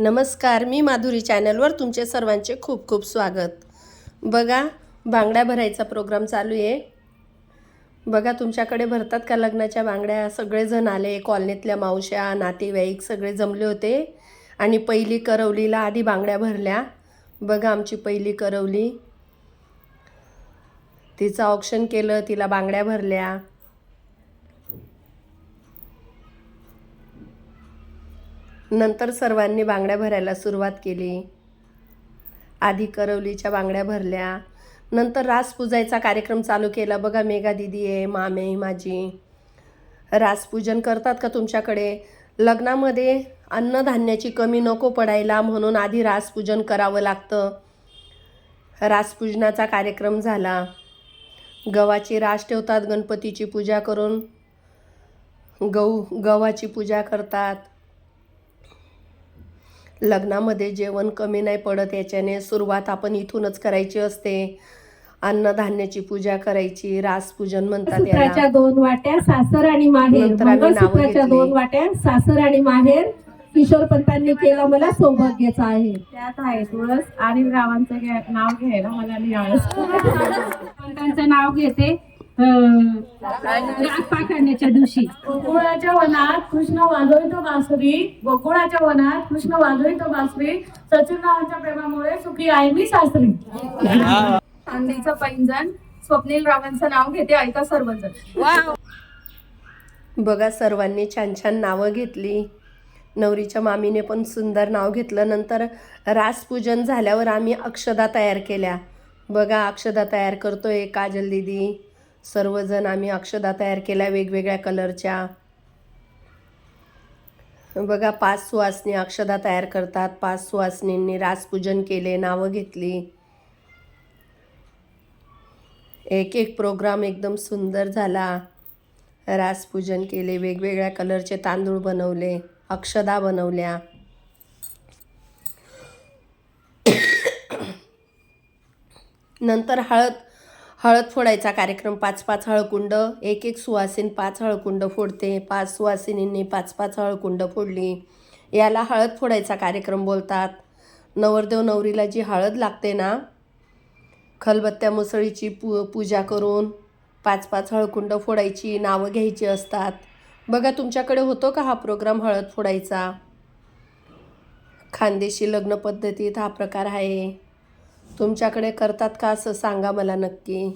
नमस्कार मी माधुरी चॅनलवर तुमचे सर्वांचे खूप खूप स्वागत. बघा बांगड्या भरायचा प्रोग्राम चालू आहे. बघा तुमच्याकडे भरतात का लग्नाच्या बांगड्या? सगळेजण आले कॉलनीतल्या मावश्या नातेवाईक सगळे जमले होते. आणि पहिली करवलीला आधी बांगड्या भरल्या. बघा आमची पहिली करवली. तिचं ऑप्शन केलं तिला बांगड्या भरल्या. नंतर सर्वांनी बांगड्या भरायला सुरुवात केली. आधी करवलीच्या बांगड्या भरल्या. नंतर रास पूजायचा कार्यक्रम चालू केला. बघा मेघा दिदी आहे मामे माझी. रासपूजन करतात का तुमच्याकडे? लग्नामध्ये अन्नधान्याची कमी नको पडायला म्हणून आधी रासपूजन करावं लागतं. रासपूजनाचा कार्यक्रम झाला. गव्हाची रास ठेवतात गणपतीची पूजा करून. गहू गव्हाची पूजा करतात. लग्नामध्ये जेवण कमी नाही पडत याच्याने सुरुवात आपण इथूनच करायची असते. अन्नधान्याची पूजा करायची रासपूजन म्हणतात सूत्राच्या दोन वाट्या सासर आणि माहेर. नंतर आम्ही नावं मंगळसूत्राच्या घेतली. दोन वाट्या सासर आणि माहेर. किशोर पंतांनी केलं मला सौभाग्याचं आहे. त्यात आहे तुळस आणि रावांचं घ्या- नाव घ्यायला मला पंतांचं नाव घेते. पाखडण्याच्या दिवशी. गोकुळाच्या वनात कृष्ण वाजवितो बासरी गोकुळाच्या वनात कृष्ण वाजवितो बासरी सचिनरावांच्या प्रेमामुळे सुखी आहे मी सासरी. चांदीचं पैंजण स्वप्नील रावांचं नाव घेते ऐका सर्वजण बघा सर्वांनी छान छान नावं घेतली. नवरीच्या मामीने पण सुंदर नाव घेतलं. नंतर रासपूजन झाल्यावर आम्ही अक्षदा तयार केल्या. बघा अक्षदा तयार करतोय काजल दिदी. सर्वजण आम्ही अक्षदा तयार केल्या वेगवेगळ्या कलरच्या. बघा पाच सुवासनी अक्षदा तयार करतात. पाच सुवासनींनी रासपूजन केले नावं घेतली. एक एक प्रोग्राम एकदम सुंदर झाला. रासपूजन केले वेगवेगळ्या कलरचे तांदूळ बनवले अक्षदा बनवल्या. नंतर हळद हळद फोडायचा कार्यक्रम पाच पाच हळकुंड एक एक सुवासीन पाच हळकुंड फोडते पाच सुवासिनींनी पाच पाच हळकुंड फोडली. याला हळद फोडायचा कार्यक्रम बोलतात. नवरदेव नवरीला जी हळद लागते ना खलबत्त्या मुसळीची पू पूजा करून पाच पाच हळकुंड फोडायची नावं घ्यायची असतात. बघा तुमच्याकडे होतो का हा प्रोग्राम हळद फोडायचा? खानदेशी लग्न पद्धतीत हा प्रकार आहे. तुमच्याकडे करतात का असं सांगा मला नक्की.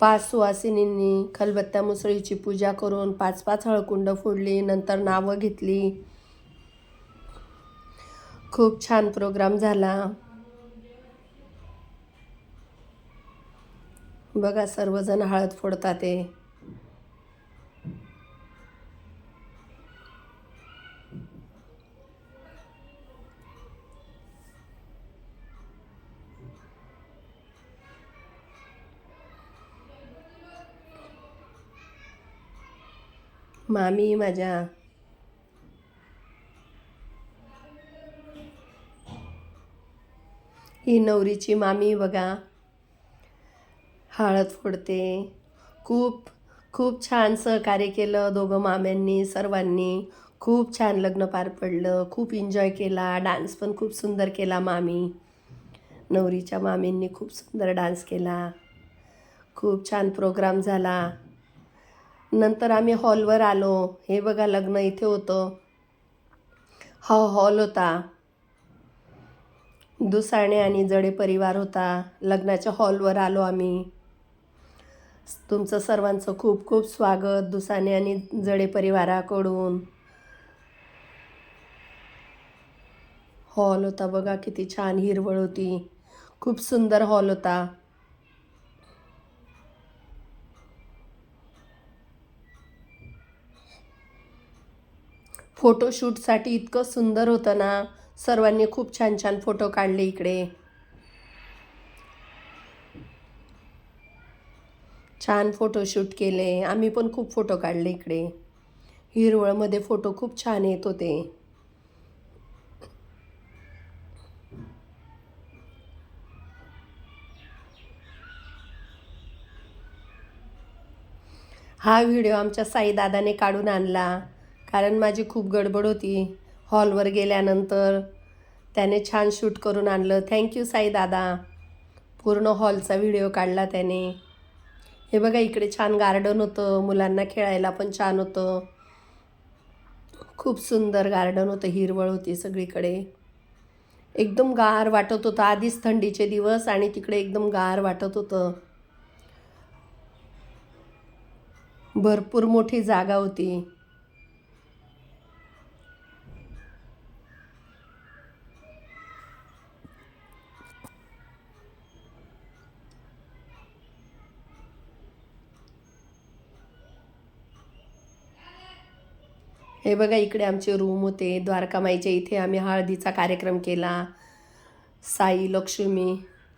पाच सुवासिनींनी खलबत्त्या मुसळीची पूजा करून पाच पाच हळकुंड फोडली नंतर नावं घेतली. खूप छान प्रोग्राम झाला. बघा सर्वजण हळद फोडतात ते मामी माझ्या. ही नवरीची मामी बघा. हळद फोडते. खूप खूप छान सहकार्य केलं दोघं माम्यांनी सर्वांनी. खूप छान लग्न पार पडलं. खूप एन्जॉय केला. डान्स पण खूप सुंदर केला मामी. नवरीच्या मामींनी खूप सुंदर डान्स केला. खूप छान प्रोग्राम झाला. नंतर आम्ही हॉलवर आलो. हे बघा लग्न इथे होतं. हा हॉल होता. दुसाणे आणि जडे परिवार होता. लग्नाच्या हॉलवर आलो आम्ही. तुमचं सर्वांचं खूप खूप स्वागत दुसाने आणि जडे परिवाराकडून. हॉल होता बघा किती छान हिरवळ होती. खूप सुंदर हॉल होता. फोटोशूटसाठी इतकं सुंदर होतं ना. सर्वांनी खूप छान छान फोटो काढले इकडे. छान फोटोशूट केले. आम्ही पण खूप फोटो काढले इकडे. हिरवळमध्ये फोटो खूप छान येत होते. हा व्हिडिओ आमच्या साईदादाने काढून आणला. कारण माझी खूप गडबड होती. हॉलवर गेल्यानंतर त्याने छान शूट करून आणलं. थँक्यू साई दादा. पूर्ण हॉलचा व्हिडिओ काढला त्याने. हे बघा इकडे छान गार्डन होतं. मुलांना खेळायला पण छान होतं. खूप सुंदर गार्डन होतं. हिरवळ होती सगळीकडे. एकदम गार वाटत होतं. आधीच थंडीचे दिवस आणि तिकडे एकदम गार वाटत होतं. भरपूर मोठी जागा होती. हे बघा इकडे आमचे रूम होते. द्वारकामाईच्या इथे आम्ही हळदीचा कार्यक्रम केला. साई लक्ष्मी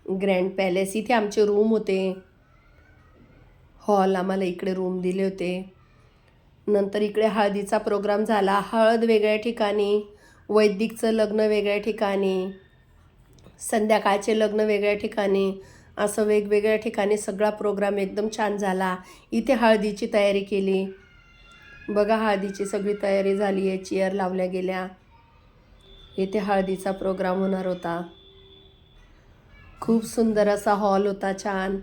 ग्रँड पॅलेस इथे आमचे रूम होते. हॉल आम्हाला इकडे रूम दिले होते. नंतर इकडे हळदीचा प्रोग्राम झाला. हळद वेगळ्या ठिकाणी वैदिकचं लग्न वेगळ्या ठिकाणी संध्याकाळचे लग्न वेगळ्या ठिकाणी असं वेगवेगळ्या ठिकाणी सगळा प्रोग्राम एकदम छान झाला. इथे हळदीची तयारी केली. बघा हळदीची सगळी तयारी झाली आहे. चेअर लावल्या गेल्या. इथे हळदीचा प्रोग्राम होणार होता. खूप सुंदर असा हॉल होता छान.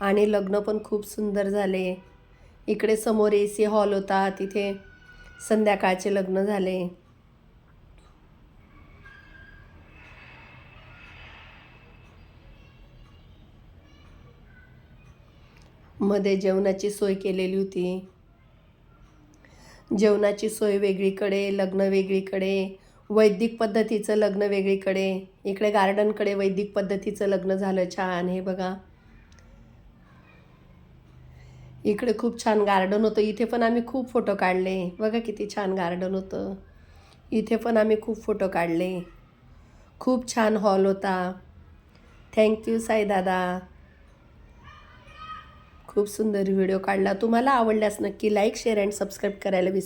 आणि लग्न पण खूप सुंदर झाले. इकडे समोर ए सी हॉल होता तिथे संध्याकाळचे लग्न झाले. मध्ये जेवणाची सोय केलेली होती. जेवणाची सोय वेगळीकडे लग्न वेगळीकडे वैदिक पद्धतीचं लग्न वेगळीकडे. इकडे गार्डनकडे वैदिक पद्धतीचं लग्न झालं छान हे बघा. इकडे खूप छान गार्डन होतं. इथे पण आम्ही खूप फोटो काढले. बघा किती छान गार्डन होतं. इथे पण आम्ही खूप फोटो काढले. खूप छान हॉल होता. थँक्यू साई दादा खूप सुंदर व्हिडिओ काढला. तुम्हाला आवडल्यास नक्की लाईक शेअर अँड सबस्क्राईब करायला विसर